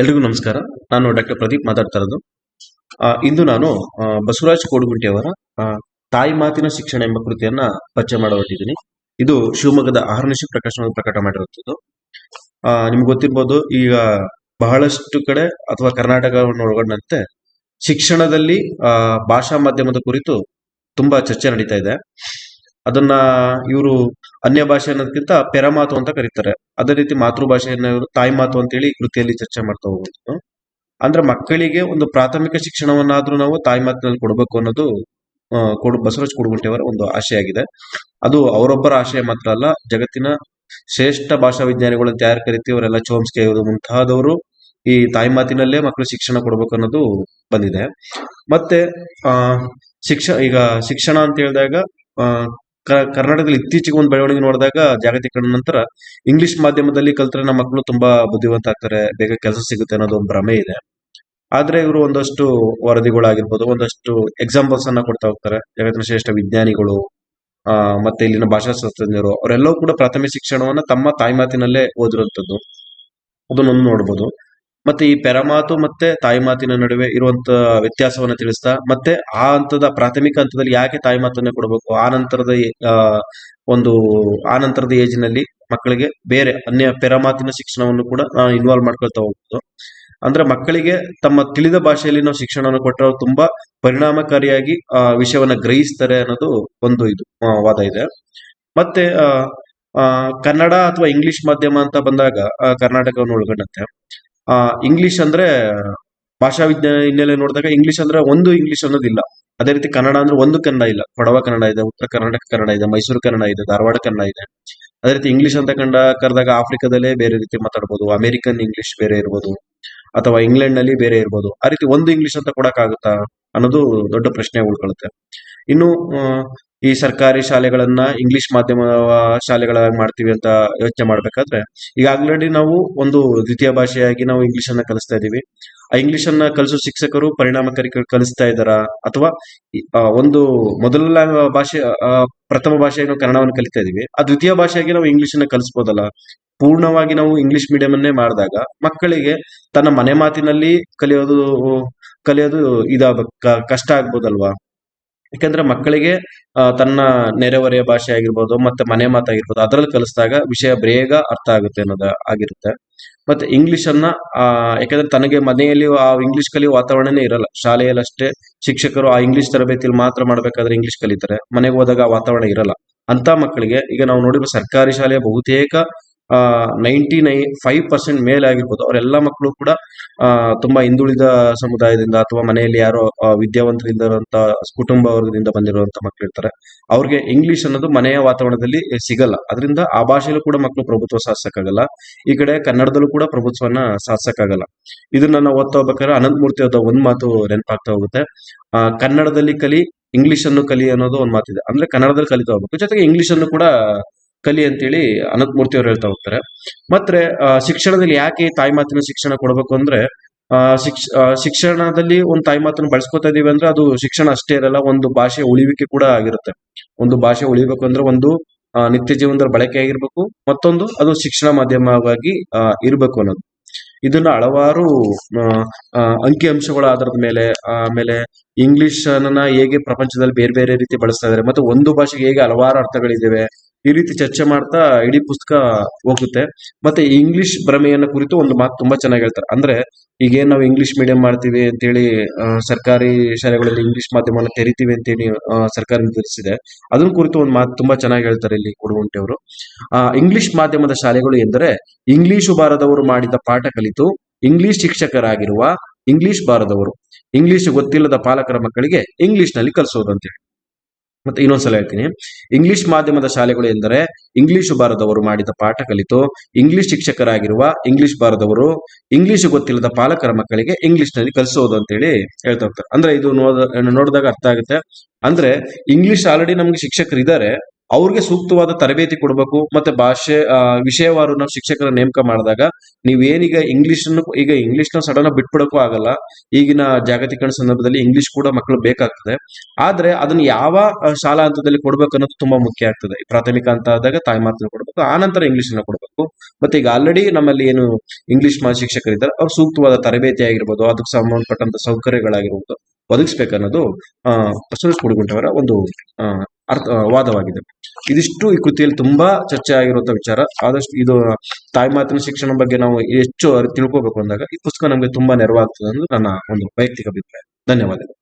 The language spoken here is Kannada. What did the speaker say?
ಎಲ್ರಿಗೂ ನಮಸ್ಕಾರ. ನಾನು ಡಾಕ್ಟರ್ ಪ್ರದೀಪ್ ಮಾತಾಡ್ತಾ ಇರೋದು. ಇಂದು ನಾನು ಬಸವರಾಜ್ ಕೋಡುಗುಂಟಿ ಅವರ ತಾಯಿ ಮಾತಿನ ಶಿಕ್ಷಣ ಎಂಬ ಕೃತಿಯನ್ನ ಪರಿಚಯ ಮಾಡಹೊರಟಿದ್ದೀನಿ ಇದು ಶಿವಮೊಗ್ಗದ ಆಹರ್ನಿಶಿ ಪ್ರಕಾಶನ ಪ್ರಕಟ ಮಾಡಿರುವಂಥದ್ದು ನಿಮ್ಗೆ ಗೊತ್ತಿರ್ಬೋದು, ಈಗ ಬಹಳಷ್ಟು ಕಡೆ ಅಥವಾ ಕರ್ನಾಟಕವನ್ನು ಒಳಗೊಂಡಂತೆ ಶಿಕ್ಷಣದಲ್ಲಿ ಭಾಷಾ ಮಾಧ್ಯಮದ ಕುರಿತು ತುಂಬಾ ಚರ್ಚೆ ನಡೀತಾ ಇದೆ. ಅದನ್ನ ಇವರು ಅನ್ಯ ಭಾಷೆ ಅನ್ನೋದಕ್ಕಿಂತ ಪೆರಮಾತು ಅಂತ ಕರೀತಾರೆ. ಅದೇ ರೀತಿ ಮಾತೃಭಾಷೆಯನ್ನ ಇವರು ತಾಯಿ ಮಾತು ಅಂತೇಳಿ ಹೇಳಿ ಕೃತಿಯಲ್ಲಿ ಚರ್ಚೆ ಮಾಡ್ತಾ ಹೋಗುವಂಥದ್ದು ಅಂದ್ರೆ ಮಕ್ಕಳಿಗೆ ಒಂದು ಪ್ರಾಥಮಿಕ ಶಿಕ್ಷಣವನ್ನಾದ್ರೂ ನಾವು ತಾಯಿ ಮಾತಿನಲ್ಲಿ ಕೊಡಬೇಕು ಅನ್ನೋದು ಕೊಡು, ಬಸವರಾಜ್ ಕೊಡುಗುಂಟೆಯವರ ಒಂದು ಆಶೆಯಾಗಿದೆ. ಅದು ಅವರೊಬ್ಬರ ಆಶಯ ಮಾತ್ರ ಅಲ್ಲ, ಜಗತ್ತಿನ ಶ್ರೇಷ್ಠ ಭಾಷಾ ವಿಜ್ಞಾನಿಗಳನ್ನು ತಯಾರು ಕರಿತೀವಿ ಅವರೆಲ್ಲ ಚೋಮ್ಸ್ಕಿ ಅವರು ಮುಂತಾದವರು ಈ ತಾಯಿ ಮಾತಿನಲ್ಲೇ ಮಕ್ಕಳು ಶಿಕ್ಷಣ ಕೊಡಬೇಕು ಅನ್ನೋದು ಬಂದಿದೆ. ಮತ್ತೆ, ಆ, ಶಿಕ್ಷ, ಈಗ ಶಿಕ್ಷಣ ಅಂತ ಹೇಳಿದಾಗ ಕರ್ನಾಟಕದಲ್ಲಿ ಇತ್ತೀಚೆಗೆ ಒಂದು ಬೆಳವಣಿಗೆ ನೋಡಿದಾಗ ಜಾಗತೀಕರಣ ನಂತರ ಇಂಗ್ಲಿಷ್ ಮಾಧ್ಯಮದಲ್ಲಿ ಕಲ್ತ್ರೆ ನಮ್ಮ ಮಕ್ಕಳು ತುಂಬಾ ಬುದ್ಧಿವಂತ ಆಗ್ತಾರೆ, ಬೇಗ ಕೆಲಸ ಸಿಗುತ್ತೆ ಅನ್ನೋದು ಒಂದು ಭ್ರಮೆ ಇದೆ. ಆದ್ರೆ ಇವರು ಒಂದಷ್ಟು ವರದಿಗಳಾಗಿರ್ಬೋದು, ಒಂದಷ್ಟು ಎಕ್ಸಾಂಪಲ್ಸ್ ಅನ್ನ ಕೊಡ್ತಾ ಹೋಗ್ತಾರೆ. ಜಗತ್ತಿನ ಶ್ರೇಷ್ಠ ವಿಜ್ಞಾನಿಗಳು, ಆ, ಮತ್ತೆ ಇಲ್ಲಿನ ಭಾಷಾಶಾಸ್ತ್ರಜ್ಞರು ಅವರೆಲ್ಲವೂ ಕೂಡ ಪ್ರಾಥಮಿಕ ಶಿಕ್ಷಣವನ್ನ ತಮ್ಮ ತಾಯಿ ಮಾತಿನಲ್ಲೇ ಓದಿರುವಂತದ್ದು. ಅದನ್ನೊಂದು ನೋಡ್ಬೋದು. ಮತ್ತೆ ಈ ಪೆರಮಾತು ಮತ್ತೆ ತಾಯಿ ಮಾತಿನ ನಡುವೆ ಇರುವಂತ ವ್ಯತ್ಯಾಸವನ್ನ ತಿಳಿಸ್ತಾ, ಮತ್ತೆ ಆ ಹಂತದ ಪ್ರಾಥಮಿಕ ಹಂತದಲ್ಲಿ ಯಾಕೆ ತಾಯಿ ಮಾತನ್ನ ಕೊಡಬೇಕು? ಆ ನಂತರದ ಒಂದು, ಆ ನಂತರದ ಏಜ್ನಲ್ಲಿ ಮಕ್ಕಳಿಗೆ ಬೇರೆ ಅನ್ಯ ಪೆರಮಾತಿನ ಶಿಕ್ಷಣವನ್ನು ಕೂಡ ಇನ್ವಾಲ್ವ್ ಮಾಡ್ಕೊಳ್ತಾ ಹೋಗ್ಬೋದು. ಅಂದ್ರೆ ಮಕ್ಕಳಿಗೆ ತಮ್ಮ ತಿಳಿದ ಭಾಷೆಯಲ್ಲಿ ನಾವು ಶಿಕ್ಷಣವನ್ನು ಕೊಟ್ಟರೆ ತುಂಬಾ ಪರಿಣಾಮಕಾರಿಯಾಗಿ, ಆ, ವಿಷಯವನ್ನ ಗ್ರಹಿಸ್ತಾರೆ ಅನ್ನೋದು ಒಂದು ಇದು ವಾದ ಇದೆ. ಮತ್ತೆ ಕನ್ನಡ ಅಥವಾ ಇಂಗ್ಲಿಷ್ ಮಾಧ್ಯಮ ಅಂತ ಬಂದಾಗ ಕರ್ನಾಟಕವನ್ನು ಒಳಗೊಂಡಂತೆ. ಇಂಗ್ಲಿಷ್ ಅಂದ್ರೆ ಭಾಷಾ ವಿಜ್ಞಾನ ಹಿನ್ನೆಲೆ ನೋಡಿದಾಗ ಇಂಗ್ಲಿಷ್ ಅಂದ್ರೆ ಒಂದು ಇಂಗ್ಲಿಷ್ ಅನ್ನೋದಿಲ್ಲ. ಅದೇ ರೀತಿ ಕನ್ನಡ ಅಂದ್ರೆ ಒಂದು ಕನ್ನಡ ಇಲ್ಲ. ಕೊಡವ ಕನ್ನಡ ಇದೆ ಉತ್ತರ ಕರ್ನಾಟಕ ಕನ್ನಡ ಇದೆ ಮೈಸೂರು ಕನ್ನಡ ಇದೆ ಧಾರವಾಡ ಕನ್ನಡ ಇದೆ. ಅದೇ ರೀತಿ ಇಂಗ್ಲಿಷ್ ಅಂತ ಕಂಡ ಕರೆದಾಗ ಆಫ್ರಿಕಾದಲ್ಲೇ ಬೇರೆ ರೀತಿ ಮಾತಾಡ್ಬೋದು ಅಮೆರಿಕನ್ ಇಂಗ್ಲಿಷ್ ಬೇರೆ ಇರ್ಬೋದು ಅಥವಾ ಇಂಗ್ಲೆಂಡ್ನಲ್ಲಿ ಬೇರೆ ಇರ್ಬೋದು. ಆ ರೀತಿ ಒಂದು ಇಂಗ್ಲಿಷ್ ಅಂತ ಕೊಡಕ್ಕಾಗುತ್ತಾ ಅನ್ನೋದು ದೊಡ್ಡ ಪ್ರಶ್ನೆ ಉಳ್ಕೊಳ್ಳುತ್ತೆ ಇನ್ನು ಆ, ಈ ಸರ್ಕಾರಿ ಶಾಲೆಗಳನ್ನ ಇಂಗ್ಲಿಷ್ ಮಾಧ್ಯಮ ಶಾಲೆಗಳಾಗಿ ಮಾಡ್ತೀವಿ ಅಂತ ಯೋಚನೆ ಮಾಡ್ಬೇಕಾದ್ರೆ, ಈಗ ಆಲ್ರೆಡಿ ನಾವು ಒಂದು ದ್ವಿತೀಯ ಭಾಷೆಯಾಗಿ ನಾವು ಇಂಗ್ಲಿಷ್ ಅನ್ನ ಕಲಿಸ್ತಾ ಇದೀವಿ. ಆ ಇಂಗ್ಲಿಷ್ ಅನ್ನ ಕಲಿಸೋ ಶಿಕ್ಷಕರು ಪರಿಣಾಮಕಾರಿ ಕಲಿಸ್ತಾ ಇದ್ದಾರಾ? ಅಥವಾ ಒಂದು ಮೊದಲ ಭಾಷೆ ಪ್ರಥಮ ಭಾಷೆಯಾಗಿ ನಾವು ಕನ್ನಡವನ್ನು ಕಲಿತಾ ಇದೀವಿ. ಆ ದ್ವಿತೀಯ ಭಾಷೆಯಾಗಿ ನಾವು ಇಂಗ್ಲಿಷ್ ಅನ್ನ ಕಲಿಸ್ಬೋದಲ್ಲ? ಪೂರ್ಣವಾಗಿ ನಾವು ಇಂಗ್ಲಿಷ್ ಮೀಡಿಯಂ ಅನ್ನೇ ಮಾಡಿದಾಗ ಮಕ್ಕಳಿಗೆ ತನ್ನ ಮನೆ ಮಾತಿನಲ್ಲಿ ಕಲಿಯೋದು ಕಲಿಯೋದು ಇದಾಗ ಕಷ್ಟ ಆಗ್ಬೋದಲ್ವಾ? ಯಾಕಂದ್ರೆ ಮಕ್ಕಳಿಗೆ ತನ್ನ ನೆರೆಹೊರೆಯ ಭಾಷೆ ಆಗಿರ್ಬೋದು, ಮತ್ತೆ ಮನೆ ಮಾತಾಗಿರ್ಬೋದು ಅದರಲ್ಲಿ ಕಲಿಸಿದಾಗ ವಿಷಯ ಬೇಗ ಅರ್ಥ ಆಗುತ್ತೆ ಅನ್ನೋದು ಆಗಿರುತ್ತೆ. ಮತ್ತೆ ಇಂಗ್ಲಿಷ್ ಅನ್ನ ಯಾಕಂದ್ರೆ ತನಗೆ ಮನೆಯಲ್ಲಿ ಆ ಇಂಗ್ಲಿಷ್ ಕಲಿಯೋ ವಾತಾವರಣನೇ ಇರಲ್ಲ. ಶಾಲೆಯಲ್ಲಿ ಅಷ್ಟೇ ಶಿಕ್ಷಕರು ಆ ಇಂಗ್ಲಿಷ್ ತರಬೇತಿಯಲ್ಲಿ ಮಾತ್ರ ಮಾಡ್ಬೇಕಾದ್ರೆ ಇಂಗ್ಲಿಷ್ ಕಲಿತಾರೆ. ಮನೆಗೆ ಹೋದಾಗ ಆ ವಾತಾವರಣ ಇರಲ್ಲ. ಅಂತ ಮಕ್ಕಳಿಗೆ ಈಗ ನಾವು ನೋಡಿರೋ ಸರ್ಕಾರಿ ಶಾಲೆಯ ಬಹುತೇಕ ನೈಂಟಿ ನೈ ಫೈವ್ ಪರ್ಸೆಂಟ್ ಮೇಲೆ ಆಗಿರ್ಬೋದು ಅವರೆಲ್ಲ ಮಕ್ಕಳು ಕೂಡ ತುಂಬಾ ಹಿಂದುಳಿದ ಸಮುದಾಯದಿಂದ ಅಥವಾ ಮನೆಯಲ್ಲಿ ಯಾರೋ ವಿದ್ಯಾವಂತರಿಂದ ಕುಟುಂಬ ವರ್ಗದಿಂದ ಬಂದಿರುವಂತ ಮಕ್ಕಳು ಇರ್ತಾರೆ. ಅವ್ರಿಗೆ ಇಂಗ್ಲಿಷ್ ಅನ್ನೋದು ಮನೆಯ ವಾತಾವರಣದಲ್ಲಿ ಸಿಗಲ್ಲ. ಅದರಿಂದ ಆ ಭಾಷೆಯಲ್ಲೂ ಕೂಡ ಮಕ್ಕಳು ಪ್ರಭುತ್ವ ಸಾಧಿಸಕ್ಕಾಗಲ್ಲ. ಈ ಕಡೆ ಕನ್ನಡದಲ್ಲೂ ಕೂಡ ಪ್ರಭುತ್ವವನ್ನ ಸಾಧಿಸಕ್ಕಾಗಲ್ಲ. ಇದನ್ನ ನಾವು ಓದ್ತಾ ಹೋಗ್ಬೇಕಾದ್ರೆ ಅನಂತಮೂರ್ತಿ ಅವರ ಒಂದ್ ಮಾತು ನೆನಪಾಗ್ತಾ ಹೋಗುತ್ತೆ. ಕನ್ನಡದಲ್ಲಿ ಕಲಿ ಇಂಗ್ಲಿಷ್ ಅನ್ನು ಕಲಿ ಅನ್ನೋದು ಒಂದ್ ಮಾತಿದೆ. ಅಂದ್ರೆ ಕನ್ನಡದಲ್ಲಿ ಕಲಿತಾ ಹೋಗ್ಬೇಕು. ಜೊತೆಗೆ ಇಂಗ್ಲಿಷ್ ಅನ್ನು ಕೂಡ ಕಲಿ ಅಂತೇಳಿ ಅನಂತಮೂರ್ತಿ ಅವರು ಹೇಳ್ತಾ ಹೋಗ್ತಾರೆ. ಮತ್ತೆ ಶಿಕ್ಷಣದಲ್ಲಿ ಯಾಕೆ ತಾಯಿ ಮಾತಿನ ಶಿಕ್ಷಣ ಕೊಡಬೇಕು ಅಂದ್ರೆ ಶಿಕ್ಷ ಶಿಕ್ಷಣದಲ್ಲಿ ಒಂದು ತಾಯಿ ಮಾತನ್ನು ಬಳಸ್ಕೊತಾ ಇದೀವಿ ಅಂದ್ರೆ ಅದು ಶಿಕ್ಷಣ ಅಷ್ಟೇ ಇರಲ್ಲ, ಒಂದು ಭಾಷೆ ಉಳಿವಿಕೆ ಕೂಡ ಆಗಿರುತ್ತೆ. ಒಂದು ಭಾಷೆ ಉಳಿಬೇಕು ಅಂದ್ರೆ ಒಂದು ನಿತ್ಯ ಜೀವನದ ಬಳಕೆ ಆಗಿರ್ಬೇಕು, ಮತ್ತೊಂದು ಅದು ಶಿಕ್ಷಣ ಮಾಧ್ಯಮವಾಗಿ ಇರಬೇಕು ಅನ್ನೋದು. ಇದನ್ನ ಹಲವಾರು ಅಂಕಿ ಅಂಶಗಳ ಆಧಾರದ ಮೇಲೆ ಆಮೇಲೆ ಇಂಗ್ಲಿಷ್ ಅನ್ನ ಹೇಗೆ ಪ್ರಪಂಚದಲ್ಲಿ ಬೇರೆ ಬೇರೆ ರೀತಿ ಬಳಸ್ತಾ ಇದಾರೆ, ಮತ್ತೆ ಒಂದು ಭಾಷೆಗೆ ಹೇಗೆ ಹಲವಾರು ಅರ್ಥಗಳಿದ್ದಾವೆ ಈ ರೀತಿ ಚರ್ಚೆ ಮಾಡ್ತಾ ಇಡೀ ಪುಸ್ತಕ ಹೋಗುತ್ತೆ. ಮತ್ತೆ ಇಂಗ್ಲಿಷ್ ಭ್ರಮೆಯನ್ನ ಕುರಿತು ಒಂದು ಮಾತು ತುಂಬಾ ಚೆನ್ನಾಗಿ ಹೇಳ್ತಾರೆ. ಅಂದ್ರೆ ಈಗೇನ್ ನಾವು ಇಂಗ್ಲಿಷ್ ಮೀಡಿಯಂ ಮಾಡ್ತೀವಿ ಅಂತೇಳಿ ಸರ್ಕಾರಿ ಶಾಲೆಗಳಲ್ಲಿ ಇಂಗ್ಲಿಷ್ ಮಾಧ್ಯಮವನ್ನು ತೆರಿತೀವಿ ಅಂತೇಳಿ ಸರ್ಕಾರ ನಿರ್ಧರಿಸಿದೆ. ಅದನ್ನ ಕುರಿತು ಒಂದು ಮಾತು ತುಂಬಾ ಚೆನ್ನಾಗಿ ಹೇಳ್ತಾರೆ ಇಲ್ಲಿ ಕೊಡುವಂಟೆ ಅವರು ಇಂಗ್ಲಿಷ್ ಮಾಧ್ಯಮದ ಶಾಲೆಗಳು ಎಂದರೆ ಇಂಗ್ಲಿಷು ಬಾರದವರು ಮಾಡಿದ ಪಾಠ ಕಲಿತು ಇಂಗ್ಲಿಷ್ ಶಿಕ್ಷಕರಾಗಿರುವ ಇಂಗ್ಲಿಷ್ ಬಾರದವರು ಇಂಗ್ಲಿಷ್ ಗೊತ್ತಿಲ್ಲದ ಪಾಲಕರ ಮಕ್ಕಳಿಗೆ ಇಂಗ್ಲಿಷ್ನಲ್ಲಿ ಕಲಿಸೋದು ಅಂತೇಳಿ. ಮತ್ತೆ ಇನ್ನೊಂದ್ಸಲ ಹೇಳ್ತೀನಿ. ಇಂಗ್ಲಿಷ್ ಮಾಧ್ಯಮದ ಶಾಲೆಗಳು ಎಂದರೆ ಇಂಗ್ಲಿಷ್ ಬಾರದವರು ಮಾಡಿದ ಪಾಠ ಕಲಿತು ಇಂಗ್ಲಿಷ್ ಶಿಕ್ಷಕರಾಗಿರುವ ಇಂಗ್ಲಿಷ್ ಬಾರದವರು ಇಂಗ್ಲಿಷ್ ಗೊತ್ತಿಲ್ಲದ ಪಾಲಕರ ಮಕ್ಕಳಿಗೆ ಇಂಗ್ಲಿಷ್ನಲ್ಲಿ ಕಲಿಸೋದು ಅಂತೇಳಿ ಹೇಳ್ತಾ ಅಂದ್ರೆ ಇದು ನೋಡ ನೋಡಿದಾಗ ಅರ್ಥ ಆಗುತ್ತೆ. ಅಂದ್ರೆ ಇಂಗ್ಲಿಷ್ ಆಲ್ರೆಡಿ ನಮ್ಗೆ ಶಿಕ್ಷಕರು ಇದ್ದಾರೆ ಅವ್ರಿಗೆ ಸೂಕ್ತವಾದ ತರಬೇತಿ ಕೊಡಬೇಕು, ಮತ್ತೆ ಭಾಷೆ ವಿಷಯವಾರು ನಾವು ಶಿಕ್ಷಕರ ನೇಮಕ ಮಾಡಿದಾಗ ನೀವೇನೀಗ ಇಂಗ್ಲಿಷ್ ಈಗ ಇಂಗ್ಲಿಷ್ನ ಸಡನ್ ಬಿಟ್ಬಿಡಕ್ಕೂ ಆಗಲ್ಲ. ಈಗಿನ ಜಾಗತಿಕ ಸಂದರ್ಭದಲ್ಲಿ ಇಂಗ್ಲಿಷ್ ಕೂಡ ಮಕ್ಕಳು ಬೇಕಾಗ್ತದೆ. ಆದ್ರೆ ಅದನ್ನ ಯಾವ ಶಾಲಾ ಹಂತದಲ್ಲಿ ಕೊಡ್ಬೇಕು ಅನ್ನೋದು ತುಂಬಾ ಮುಖ್ಯ ಆಗ್ತದೆ. ಪ್ರಾಥಮಿಕ ಅಂತ ಆದಾಗ ತಾಯಿ ಮಾತನ್ನು ಕೊಡಬೇಕು, ಆ ನಂತರ ಇಂಗ್ಲಿಷ್ನ ಕೊಡಬೇಕು. ಮತ್ತೆ ಈಗ ಆಲ್ರೆಡಿ ನಮ್ಮಲ್ಲಿ ಏನು ಇಂಗ್ಲಿಷ್ ಮಾ, ಶಿಕ್ಷಕರಿದ್ದಾರೆ, ಅವ್ರು ಸೂಕ್ತವಾದ ತರಬೇತಿ ಆಗಿರ್ಬೋದು, ಅದಕ್ಕೆ ಸಂಬಂಧಪಟ್ಟಂತ ಸೌಕರ್ಯಗಳಾಗಿರ್ಬೋದು. ಒದಗಿಸ್ಬೇಕನ್ನೋದು ಅನ್ನೋದು ಬಸವರಾಜ ಕೂಡುಗುಂಟವರ ಒಂದು ಅರ್ಥ ವಾದವಾಗಿದೆ. ಇದಿಷ್ಟು ಈ ಕೃತಿಯಲ್ಲಿ ತುಂಬಾ ಚರ್ಚೆ ಆಗಿರುವಂತಹ ವಿಚಾರ. ಆದಷ್ಟು ಇದು ತಾಯಿ ಮಾತಿನ ಶಿಕ್ಷಣ ಬಗ್ಗೆ ನಾವು ಹೆಚ್ಚು ತಿಳ್ಕೋಬೇಕು ತಿಳ್ಕೊಬೇಕು ಅಂದಾಗ ಈ ಪುಸ್ತಕ ನಮಗೆ ತುಂಬಾ ನೆರವಾಗ್ತದೆ ಅನ್ನೋದು ನನ್ನ ಒಂದು ವೈಯಕ್ತಿಕ ಅಭಿಪ್ರಾಯ. ಧನ್ಯವಾದಗಳು.